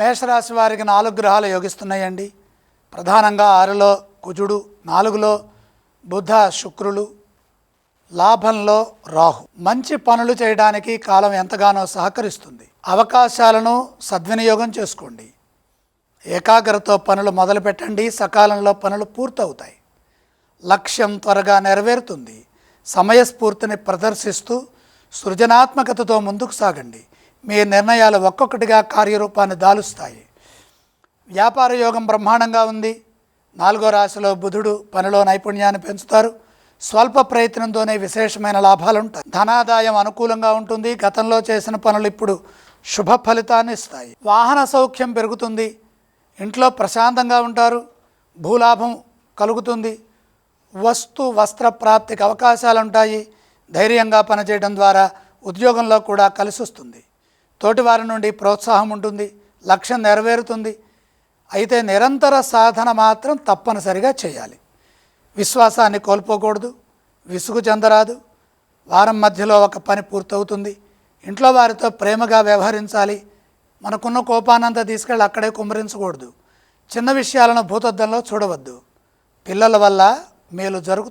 మేషరాశి వారికి నాలుగు గ్రహాలు యోగిస్తున్నాయండి. ప్రధానంగా ఆరులో కుజుడు నాలుగులో బుధ శుక్రులు లాభంలో రాహు. మంచి పనులు చేయడానికి కాలం ఎంతగానో సహకరిస్తుంది. అవకాశాలను సద్వినియోగం చేసుకోండి. ఏకాగ్రతతో పనులు మొదలు పెట్టండి. సకాలంలో పనులు పూర్తవుతాయి. లక్ష్యం త్వరగా నెరవేరుతుంది. సమయస్ఫూర్తిని ప్రదర్శిస్తూ సృజనాత్మకతతో ముందుకు సాగండి. మీ నిర్ణయాలు ఒక్కొక్కటిగా కార్యరూపాన్ని దాలుస్తాయి. వ్యాపార యోగం బ్రహ్మాండంగా ఉంది. నాలుగో రాశిలో బుధుడు పనిలో నైపుణ్యాన్ని పెంచుతారు. స్వల్ప ప్రయత్నంతోనే విశేషమైన లాభాలు ఉంటాయి ధనాదాయం అనుకూలంగా ఉంటుంది. గతంలో చేసిన పనులు ఇప్పుడు శుభ ఫలితాన్ని ఇస్తాయి. వాహన సౌఖ్యం పెరుగుతుంది. ఇంట్లో ప్రశాంతంగా ఉంటారు. భూలాభం కలుగుతుంది. వస్తు వస్త్ర ప్రాప్తికి అవకాశాలు ఉంటాయి ధైర్యంగా పనిచేయడం ద్వారా ఉద్యోగంలో కూడా కలిసి వస్తుంది తోటివారి నుండి ప్రోత్సాహం ఉంటుంది లక్ష్యం నెరవేరుతుంది. అయితే నిరంతర సాధన మాత్రం తప్పనిసరిగా చేయాలి. విశ్వాసాన్ని కోల్పోకూడదు విసుగు చెందరాదు. వారం మధ్యలో ఒక పని పూర్తవుతుంది. ఇంట్లో వారితో ప్రేమగా వ్యవహరించాలి. మనకున్న కోపానంతా తీసుకెళ్ళి అక్కడే కుమ్మరించకూడదు. చిన్న విషయాలను భూతద్దంలో చూడవద్దు. పిల్లల వల్ల మేలు జరుగుతుంది.